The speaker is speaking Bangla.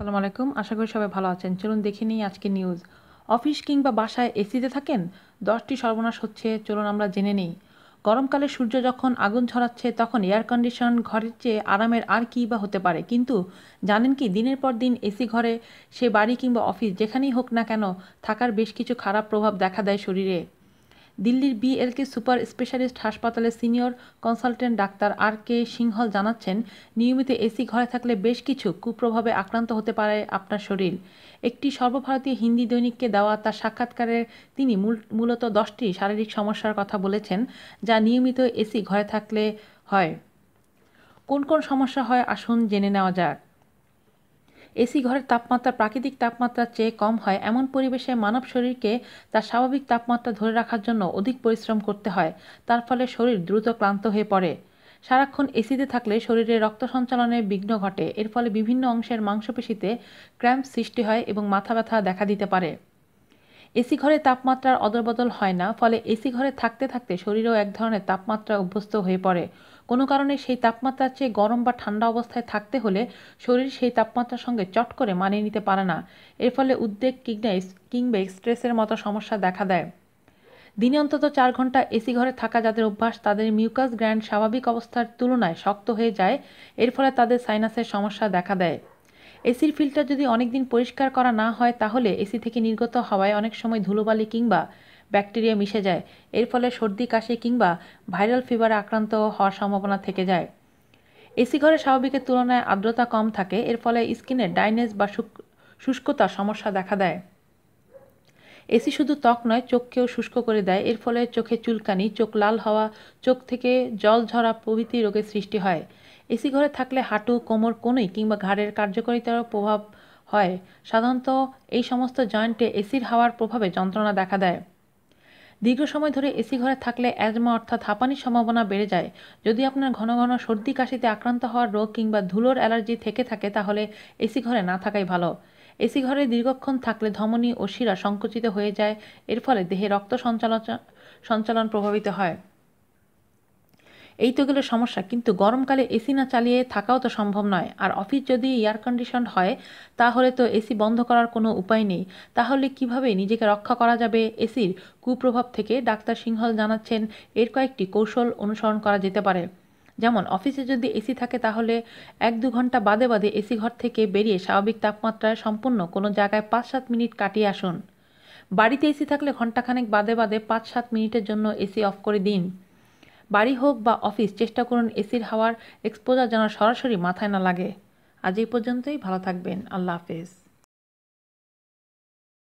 আসসালামু আলাইকুম। আশা করি সবাই ভালো আছেন। চলুন দেখে নিই আজকে নিউজ অফিস কিংবা বাসায় এসিতে থাকেন? দশটি সর্বনাশ হচ্ছে, চলুন আমরা জেনে নিই। গরমকালে সূর্য যখন আগুন ছড়াচ্ছে তখন এয়ার কন্ডিশন ঘরের চেয়ে আরামের আর কী বা হতে পারে? কিন্তু জানেন কি, দিনের পর দিন এসি ঘরে সে বাড়ি কিংবা অফিস যেখানেই হোক না কেন, থাকার বেশ কিছু খারাপ প্রভাব দেখা দেয় শরীরে। দিল্লির বিএলকে সুপার স্পেশালিস্ট হাসপাতালের senior consultant doctor R K Singhal জানাচ্ছেন, নিয়মিত এসি ঘরে থাকলে বেশ কিছু কুপ্রভাবে আক্রান্ত হতে পারে আপনার শরীর। একটি সর্বভারতীয় হিন্দি দৈনিককে দেওয়া তার সাক্ষাৎকারে তিনি মূলত দশটি শারীরিক সমস্যার কথা বলেছেন, যা নিয়মিত এসি ঘরে থাকলে হয়। কোন কোন সমস্যা হয় আসুন জেনে নেওয়া যাক। এসি ঘরের তাপমাত্রা, প্রাকৃতিক তাপমাত্রার চেয়ে কম হয়। এমন পরিবেশে মানব শরীরকে তার স্বাভাবিক তাপমাত্রা ধরে রাখার জন্য অধিক পরিশ্রম করতে হয়। তার ফলে শরীর দ্রুত ক্লান্ত হয়ে পড়ে। সারাক্ষণ এসিতে থাকলে শরীরে রক্ত সঞ্চালনে বিঘ্ন ঘটে। এর ফলে বিভিন্ন অংশের মাংসপেশিতে ক্র্যাম্প সৃষ্টি হয় এবং মাথা ব্যথা দেখা দিতে পারে। এসি ঘরে তাপমাত্রার অদলবদল হয় না, ফলে এসি ঘরে থাকতে থাকতে শরীরেও এক ধরনের তাপমাত্রা অভ্যস্ত হয়ে পড়ে। কোনো কারণে সেই তাপমাত্রার চেয়ে গরম বা ঠান্ডা অবস্থায় থাকতে হলে শরীর সেই তাপমাত্রার সঙ্গে চট করে মানিয়ে নিতে পারে না। এর ফলে উদ্বেগ কিংবা কিংবা স্ট্রেসের মতো সমস্যা দেখা দেয়। দিনে অন্তত চার ঘণ্টা এসি ঘরে থাকা যাদের অভ্যাস, তাদের মিউকাস গ্র্যান্ড স্বাভাবিক অবস্থার তুলনায় শক্ত হয়ে যায়। এর ফলে তাদের সাইনাসের সমস্যা দেখা দেয়। এসির ফিল্টার যদি অনেকদিন পরিষ্কার করা না হয়, তাহলে এসি থেকে নির্গত হওয়ায় অনেক সময় ধুলোবালি কিংবা ব্যাকটেরিয়া মিশে যায়। এর ফলে সর্দি, কাশি কিংবা ভাইরাল ফিভারে আক্রান্ত হওয়ার সম্ভাবনা থেকে যায়। এসি ঘরে স্বাভাবিকের তুলনায় আর্দ্রতা কম থাকে, এর ফলে স্কিনে ডাইনেস বা শুষ্কতা সমস্যা দেখা দেয়। এসি শুধু ত্বক নয়, চোখকেও শুষ্ক করে দেয়। এর ফলে চোখে চুলকানি, চোখ লাল হওয়া, চোখ থেকে জল ঝরা প্রভৃতি রোগের সৃষ্টি হয়। এসি ঘরে থাকলে হাঁটু, কোমর কোনই কিংবা ঘাড়ের কার্যকারিতারও প্রভাব হয়। সাধারণত এই সমস্ত জয়েন্টে এসির হাওয়ার প্রভাবে যন্ত্রণা দেখা দেয়। দীর্ঘ সময় ধরে এসি ঘরে থাকলে অ্যাজমা অর্থাৎ হাঁপানির সম্ভাবনা বেড়ে যায়। যদি আপনার ঘন ঘন সর্দি কাশিতে আক্রান্ত হওয়ার রোগ কিংবা ধুলোর অ্যালার্জি থেকে থাকে, তাহলে এসি ঘরে না থাকাই ভালো। এসি ঘরে দীর্ঘক্ষণ থাকলে ধমনী ও শিরা সংকুচিত হয়ে যায়, এর ফলে দেহে রক্ত সঞ্চালন সঞ্চালন প্রভাবিত হয়। এই তো গেলে সমস্যা। কিন্তু গরমকালে এসি না চালিয়ে থাকাও তো সম্ভব নয়। আর অফিস যদি এয়ার কন্ডিশন হয়, তাহলে তো এসি বন্ধ করার কোনো উপায় নেই। তাহলে কীভাবে নিজেকে রক্ষা করা যাবে? এসির কুপ্রভাব থেকে ডাক্তার সিংহল জানাচ্ছেন, এর কয়েকটি কৌশল অনুসরণ করা যেতে পারে। যেমন অফিসে যদি এসি থাকে, তাহলে এক দু ঘণ্টা বাদে বাদে এসি ঘর থেকে বেরিয়ে স্বাভাবিক তাপমাত্রায় সম্পূর্ণ কোনো জায়গায় পাঁচ সাত মিনিট কাটিয়ে আসুন। বাড়িতে এসি থাকলে ঘন্টাখানেক বাদে বাদে পাঁচ সাত মিনিটের জন্য এসি অফ করে দিন। বাড়ি হোক বা অফিস, চেষ্টা করুন এসির হাওয়ার এক্সপোজার যেন সরাসরি মাথায় না লাগে। আজ এই পর্যন্তই, ভালো থাকবেন। আল্লাহ হাফেজ।